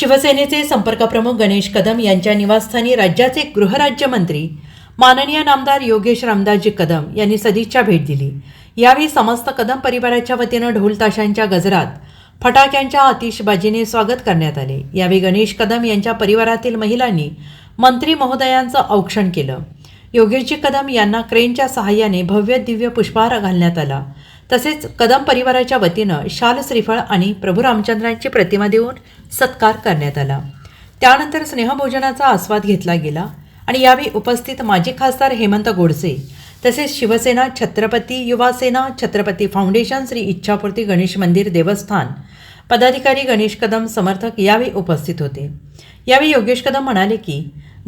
शिवसेनेचे संपर्कप्रमुख गणेश कदम यांच्या निवासस्थानी राज्याचे गृहराज्यमंत्री माननीय नामदार योगेश रामदासजी कदम यांनी सदिच्छा भेट दिली. यावेळी समस्त कदम परिवाराच्या वतीनं ढोलताशांच्या गजरात फटाक्यांच्या आतिषबाजीने स्वागत करण्यात आले. यावेळी गणेश कदम यांच्या परिवारातील महिलांनी मंत्री महोदयांचं औक्षण केलं. योगेशजी कदम यांना क्रेनच्या सहाय्याने भव्य दिव्य पुष्पहार घालण्यात आला. तसेच कदम परिवाराच्या वतीनं शाल श्रीफळ आणि प्रभू रामचंद्रांची प्रतिमा देऊन सत्कार करण्यात आला. त्यानंतर स्नेहभोजनाचा आस्वाद घेतला गेला आणि यावेळी उपस्थित माजी खासदार हेमंत गोडसे तसेच शिवसेना छत्रपती युवासेना छत्रपती फाउंडेशन श्री इच्छापूर्ती गणेश मंदिर देवस्थान पदाधिकारी गणेश कदम समर्थक यावेळी उपस्थित होते. यावेळी योगेश कदम म्हणाले की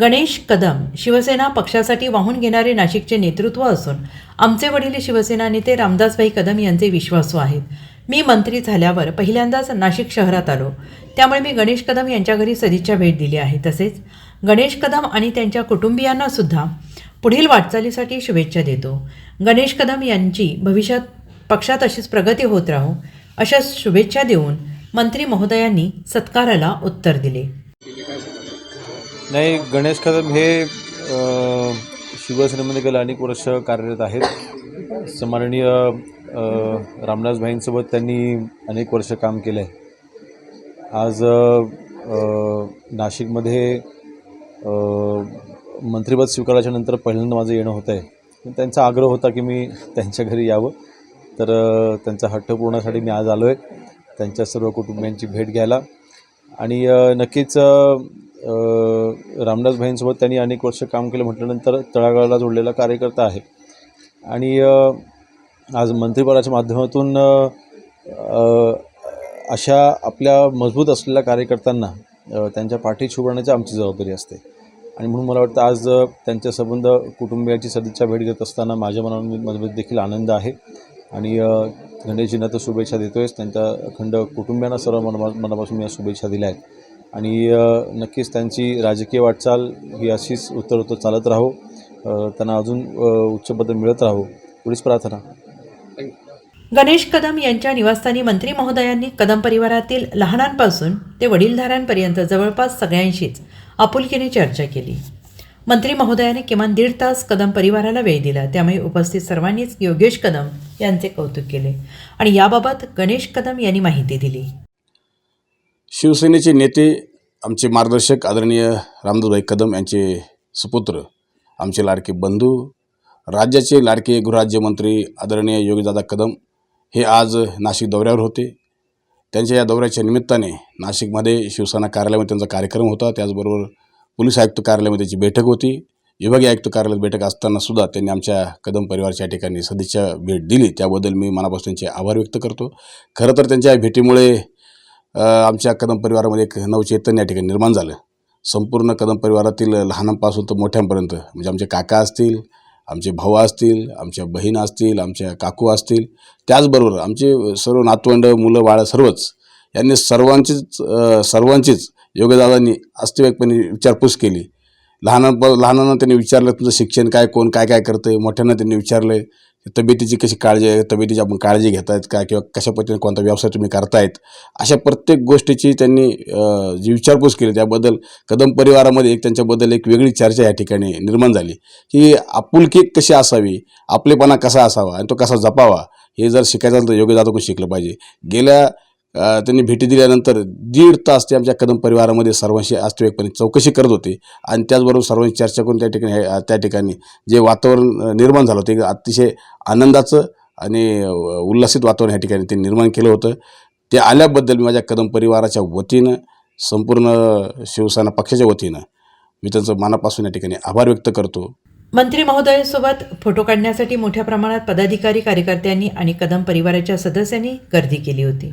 गणेश कदम शिवसेना पक्षासाठी वाहून घेणारे नाशिकचे नेतृत्व असून आमचे वडील शिवसेना नेते रामदासभाई कदम यांचे विश्वासू आहेत. मी मंत्री झाल्यावर पहिल्यांदाच नाशिक शहरात आलो. त्यामुळे मी गणेश कदम यांच्या घरी सदिच्छा भेट दिली आहे. तसेच गणेश कदम आणि त्यांच्या कुटुंबियांना सुद्धा पुढील वाटचालीसाठी शुभेच्छा देतो. गणेश कदम यांची भविष्यात पक्षात अशीच प्रगती होत राहो अशा शुभेच्छा देऊन मंत्री महोदयांनी सत्काराला उत्तर दिले. नाही गणेश कदम हे शिवसेनेमध्ये गेले अनेक वर्ष कार्यरत आहेत. सन्माननीय रामदास रामदासभाईंसोबत त्यांनी अनेक वर्ष काम केलं आहे आज नाशिकमध्ये मंत्रीपद मंत्रिपद स्वीकाराच्या नंतर पहिल्यांदा माझं येणं होतं आहे त्यांचा आग्रह होता की मी त्यांच्या घरी यावं. तर त्यांचा हट्ट पूर्णासाठी मी आज आलो आहे त्यांच्या सर्व कुटुंबियांची भेट घ्यायला. आणि नक्कीच रामदास भाईंसोबत त्यांनी अनेक वर्ष काम केलं म्हटल्यानंतर तळागाळाला जोडलेला कार्यकर्ता आहे. आणि आज मंत्रिपदाच्या माध्यमातून अशा आपल्या मजबूत असलेल्या कार्यकर्त्यांना त्यांच्या पाठीशी उभारण्याची आमची जबाबदारी असते. आणि म्हणून मला वाटतं आज त्यांच्या संबंध कुटुंबियाची सदिच्छा भेट घेत असताना माझ्या मनामध्ये देखील आनंद आहे. आणि गणेशजींना तर शुभेच्छा देतोयच. त्यांच्या अखंड कुटुंबियांना सर्व मना मनापासून मी या शुभेच्छा दिल्या आहेत. आणि नक्कीच त्यांची राजकीय वाटचाल ही अशीच उत्तर चालत राहो. त्यांना अजून अ, उच्च पद मिळत राहो. एवढीच प्रार्थना. गणेश कदम यांच्या निवासस्थानी मंत्री महोदयांनी कदम परिवारातील लहानांपासून ते वडीलधाऱ्यांपर्यंत जवळपास सगळ्यांशीच आपुलकीने चर्चा केली. मंत्री महोदयाने किमान दीड तास कदम परिवाराला वेळ दिला. त्यामुळे उपस्थित सर्वांनीच योगेश कदम यांचे कौतुक केले आणि याबाबत गणेश कदम यांनी माहिती दिली. शिवसेनेचे नेते आमचे मार्गदर्शक आदरणीय रामदासभाई कदम यांचे सुपुत्र आमचे लाडके बंधू राज्याचे लाडके गृहराज्यमंत्री आदरणीय योगीदादा कदम हे आज नाशिक दौऱ्यावर होते. त्यांच्या या दौऱ्याच्या निमित्ताने नाशिकमध्ये शिवसेना कार्यालयामध्ये त्यांचा कार्यक्रम होता. त्याचबरोबर पोलीस आयुक्त कार्यालयामध्ये त्याची बैठक होती. विभागीय आयुक्त कार्यालयात बैठक असतानासुद्धा त्यांनी आमच्या कदम परिवारच्या या ठिकाणी सदिच्छा भेट दिली. त्याबद्दल मी मनापासून त्यांचे आभार व्यक्त करतो. खरं तर त्यांच्या भेटीमुळे आमच्या कदम परिवारामध्ये एक नवचैतन्य या ठिकाणी निर्माण झालं. संपूर्ण कदम परिवारातील लहानांपासून तर मोठ्यांपर्यंत म्हणजे आमचे काका असतील आमचे भाऊ असतील आमच्या बहीण असतील आमच्या काकू असतील त्याचबरोबर आमचे सर्व नातवंड मुलं बाळं सर्वच यांनी सर्वांचीच सर्वांचीच योगदादांनी अस्तिवाईकपणे विचारपूस केली. लहानपण लहानांना त्यांनी विचारलं तुमचं शिक्षण काय कोण काय काय करतं आहे मोठ्यांना त्यांनी विचारलं तब्येतीची कशी काळजी आहे? तब्येतीची आपण काळजी घेतायत का? किंवा कशा पद्धतीने कोणता व्यवसाय तुम्ही करतायत? अशा प्रत्येक गोष्टीची त्यांनी जी विचारपूस केली त्याबद्दल कदम परिवारामध्ये एक त्यांच्याबद्दल एक वेगळी चर्चा या ठिकाणी निर्माण झाली. की आपुलकी कशी असावी? आपलेपणा कसा असावा? आणि तो कसा जपावा? हे जर शिकायचं असेल तर योग्य जातो शिकलं पाहिजे. गेल्या त्यांनी भेटी दिल्यानंतर दीड तास ते आमच्या कदम परिवारामध्ये सर्वांशी वास्तविकपणे चौकशी करत होते. आणि त्याचबरोबर सर्वांची चर्चा करून त्या ठिकाणी त्या ठिकाणी जे वातावरण निर्माण झालं होतं अतिशय आनंदाचं आणि उल्हासित वातावरण या ठिकाणी ते निर्माण केलं होतं. ते आल्याबद्दल मी माझ्या कदम परिवाराच्या वतीनं संपूर्ण शिवसेना पक्षाच्या वतीनं मी त्यांचं मनापासून या ठिकाणी आभार व्यक्त करतो. मंत्री महोदयांसोबत फोटो काढण्यासाठी मोठ्या प्रमाणात पदाधिकारी कार्यकर्त्यांनी आणि कदम परिवाराच्या सदस्यांनी गर्दी केली होती.